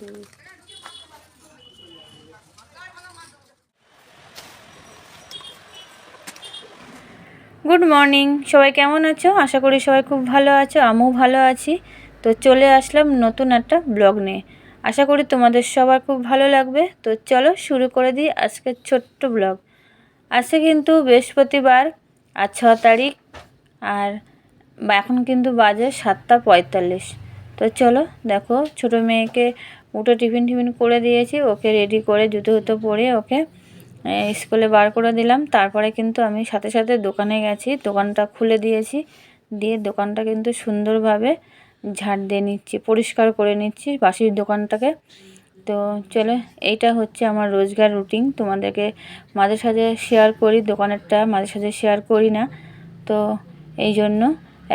দুই good morning. সবাই কেমন আছো? আশা করি সবাই খুব ভালো আছো, আমিও ভালো আছি। তো চলে আসলাম নতুন একটা ব্লগ নিয়ে। আশা করি তোমাদের সবার খুব ভালো লাগবে। তো চলো শুরু করে দিই আজকের ছোট্ট ব্লগ। আজকে কিন্তু বৃহস্পতিবার আর ছ তারিখ, আর এখন কিন্তু বাজে সাতটা পঁয়তাল্লিশ। তো চলো, দেখো, ছোটো মেয়েকে উঠে টিফিন টিফিন করে দিয়েছি, ওকে রেডি করে জুতো জুতো পরে ওকে স্কুলে বার করে দিলাম। তারপরে কিন্তু আমি সাথে সাথে দোকানে গেছি, দোকানটা খুলে দিয়েছি। দিয়ে দোকানটা কিন্তু সুন্দরভাবে ঝাড় দিয়ে নিচ্ছি, পরিষ্কার করে নিচ্ছি বাসির দোকানটাকে। তো চলো, এইটা হচ্ছে আমার রোজগার রুটিন তোমাদেরকে মাঝে সাঝে শেয়ার করি, দোকানেরটা মাঝে সাঝে শেয়ার করি না। তো এই জন্য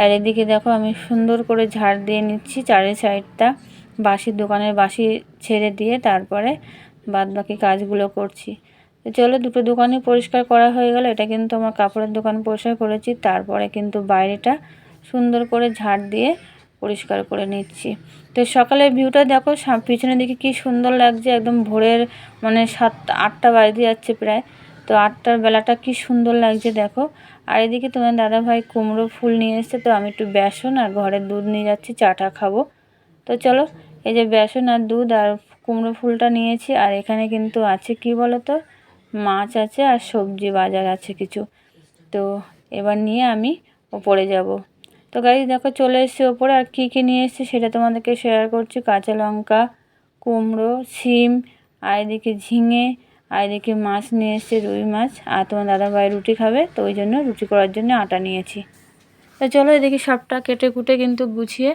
আর এদিকে দেখো আমি সুন্দর করে ঝাড় দিয়ে নিচ্ছি চারি সাইডটা বাসির দোকানের বাসি ছেড়ে দিয়ে তারপরে বাদ বাকি কাজগুলো করছি। তো চলো দুটো দোকানই পরিষ্কার করা হয়ে গেল, এটা কিন্তু আমার কাপড়ের দোকান পরিষ্কার করেছি, তারপরে কিন্তু বাইরেটা সুন্দর করে ঝাড় দিয়ে পরিষ্কার করে নিচ্ছি। তো সকালের ভিউটা দেখো পিছনের দিকে কি সুন্দর লাগছে, একদম ভোরের মানে সাত আটটা বাজতে যাচ্ছে প্রায়। তো আটটার বেলাটা কি সুন্দর লাগছে দেখো। আর এদিকে তোমার দাদা ভাই কুমড়ো ফুল নিয়ে এসছে, তো আমি একটু বেসন আর ঘরের দুধ নিয়ে যাচ্ছি, চাটা খাব। তো চলো, এই যে বেসন আর দুধ আর কুমড়ো ফুলটা নিয়েছি, আর এখানে কিন্তু আছে কি বলো তো মাছ আছে আর সবজি বাজার আছে কিছু। তো এবার নিয়ে আমি ওপরে যাব। তো গাড়ি দেখো চলে এসেছি ওপরে, আর কী কী নিয়ে এসেছি সেটা তোমাদেরকে শেয়ার করছি। কাঁচা লঙ্কা, কুমড়ো, শিম, আর এদিকে ঝিঙে আর এদিকে মাছ নিয়ে এসেছি রুই মাছ, আর তোমার দাদা ভাই রুটি খাবে, তো ওই জন্য রুটি করার জন্য আটা নিয়েছি। তো চলো এদিকে সবটা কেটে কুটে কিন্তু গুছিয়ে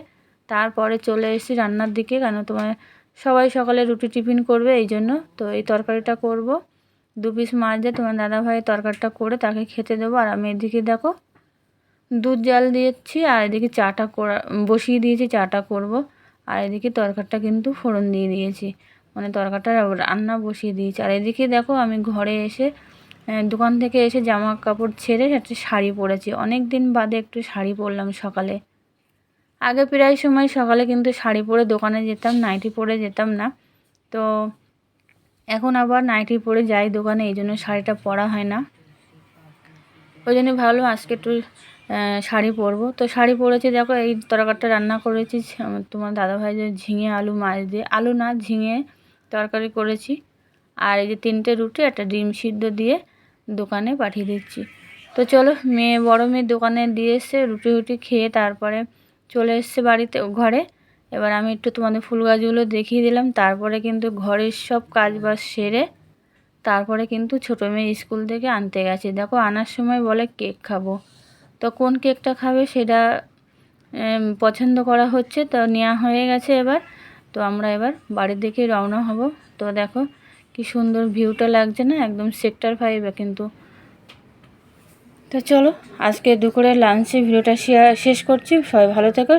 তারপরে চলে এসেছি রান্নার দিকে, কেন তোমার সবাই সকালে রুটি টিফিন করবে, এই জন্য তো এই তরকারিটা করব। দু পিস মাছ দিয়ে তোমার দাদা ভাই তরকারিটা করে তাকে খেতে দেবো, আর আমি এদিকে দেখো দুধ জাল দিয়েছি, আর এদিকে চাটা করা, বসিয়ে দিয়েছি, চাটা করব। আর এদিকে তরকারিটা কিন্তু ফোড়ন দিয়ে দিয়েছি। মানে তরকারিটা রান্না বসিয়ে দিয়েছি। আর এদিকে দেখো আমি ঘরে এসে দোকান থেকে এসে জামা কাপড় ছেড়ে একটা শাড়ি পরেছি। অনেক দিন বাদে একটু শাড়ি পরলাম সকালে। আগে প্রায় সময় সকালে কিন্তু শাড়ি পরে দোকানে যেতাম, নাইটি পরে যেতাম না। তো এখন আবার নাইটি পরে যাই দোকানে, এই জন্য শাড়িটা পরা হয় না। ওই জন্য ভাবলাম আজকে একটু শাড়ি পরবো। তো শাড়ি পরেছি, দেখো এই তরকারটা রান্না করেছি তোমার দাদাভাই যে ঝিঙে আলু মাছ দিয়ে, আলু না, ঝিঙে তরকারি করেছি। আর এই যে তিনটে রুটি, একটা ডিম সিদ্ধ দিয়ে দোকানে পাঠিয়ে দিচ্ছি। তো চলো, মেয়ে, বড় মেয়ে দোকানে দিয়ে এসে রুটি রুটি খেয়ে তারপরে চলে এসছে বাড়িতে ঘরে। এবার আমি একটু তোমাদের ফুল গাছগুলো দেখিয়ে দিলাম। তারপরে কিন্তু ঘরের সব কাজ বাজ সেরে তারপরে কিন্তু ছোটো মেয়ে স্কুল থেকে আনতে গেছে। দেখো, আনার সময় বলে কেক খাব। তো কোন কেকটা খাবে সেটা পছন্দ করা হচ্ছে, তো নেওয়া হয়ে গেছে এবার। তো আমরা এবার বাড়ির দিকে রওনা হব। তো দেখো কি সুন্দর ভিউটা লাগছে না? একদম সেক্টর ফাইভে কিন্তু। তো চলো, আজকে দুপুরের লাঞ্চে ভিডিওটা শেয়ার শেষ করছি। সবাই ভালো থেকো